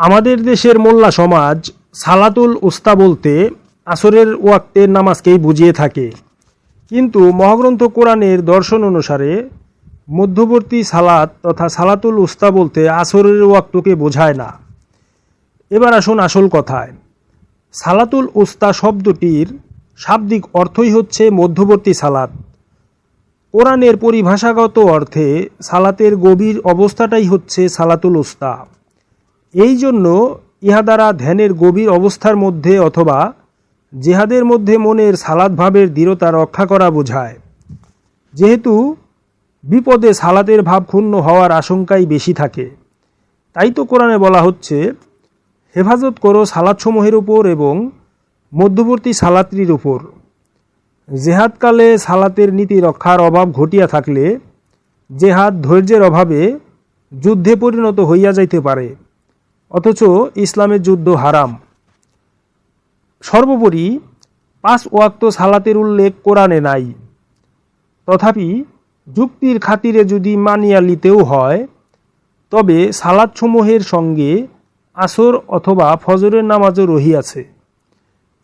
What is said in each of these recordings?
আমাদের দেশের মোল্লা সমাজ সালাতুল উস্তা বলতে আসরের ওয়াক্তের নামাজকেই বুঝিয়ে থাকে। কিন্তু মহাগ্রন্থ কোরআনের দর্শন অনুসারে মধ্যবর্তী সালাত তথা সালাতুল উস্তা বলতে আসরের ওয়াক্তকে বোঝায় না। এবার আসুন আসল কথায়। সালাতুল উস্তা শব্দটির শাব্দিক অর্থই হচ্ছে মধ্যবর্তী সালাত। কোরআনের পরিভাষাগত অর্থে সালাতের গভীর অবস্থাটাই হচ্ছে সালাতুল উস্তা। এই জন্য ইহা দ্বারা ধ্যানের গভীর অবস্থার মধ্যে অথবা জেহাদের মধ্যে মনের সালাদ ভাবের দৃঢ়তা রক্ষা করা বোঝায়। যেহেতু বিপদে সালাতের ভাব ক্ষুণ্ণ হওয়ার আশঙ্কাই বেশি থাকে। তাই তো কোরআনে বলা হচ্ছে, হেফাজত করো সালাদসমূহের উপর এবং মধ্যবর্তী সালাত্রির উপর। জেহাদকালে সালাতের নীতি রক্ষার অভাব ঘটিয়া থাকলে জেহাদ ধৈর্যের অভাবে যুদ্ধে পরিণত হইয়া যাইতে পারে। অথচ ইসলামের যুদ্ধ হারাম। সর্বোপরি পাঁচ ওয়াক্ত সালাতের উল্লেখ কোরআনে নাই। তথাপি যুক্তির খাতিরে যদি মানিয়া লিতেও হয়, তবে সালাদসমূহের সঙ্গে আসর অথবা ফজরের নামাজও রহিয়াছে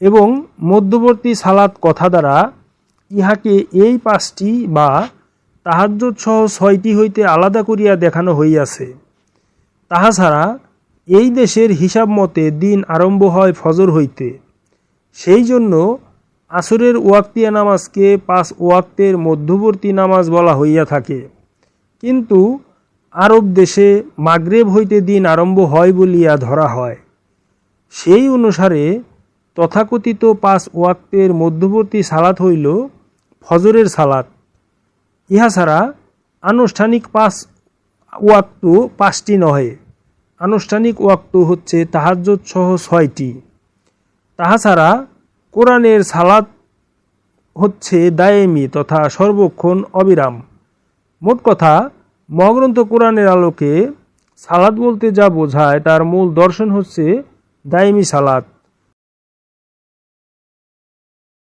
এবং মধ্যবর্তী সালাত কথা দ্বারা ইহাকে এই পাঁচটি বা তাহাজ্জুদ সহ ছয়টি হইতে আলাদা করিয়া দেখানো হইয়াছে। তাহা ছাড়া এই দেশের হিসাব মতে দিন আরম্ভ হয় ফজর হইতে। সেই জন্য আসরের ওয়াক্তিয়া নামাজকে পাঁচ ওয়াক্তের মধ্যবর্তী নামাজ বলা হইয়া থাকে। কিন্তু আরব দেশে মাগরেব হইতে দিন আরম্ভ হয় বলিয়া ধরা হয়। সেই অনুসারে তথাকথিত পাঁচ ওয়াক্তের মধ্যবর্তী সালাত হইল ফজরের সালাত। ইহা ছাড়া আনুষ্ঠানিক পাঁচ ওয়াক্ত পাঁচটি নহে। আনুষ্ঠানিক ওয়াক্ত হচ্ছে তাহাজ্জত সহ ছয়টি। তাহা ছাড়া কোরআনের সালাত হচ্ছে দায়েমি তথা সর্বক্ষণ অবিরাম। মোট কথা, মহাগ্রন্থ কোরআনের আলোকে সালাদ বলতে যা বোঝায় তার মূল দর্শন হচ্ছে দায়েমি সালাত।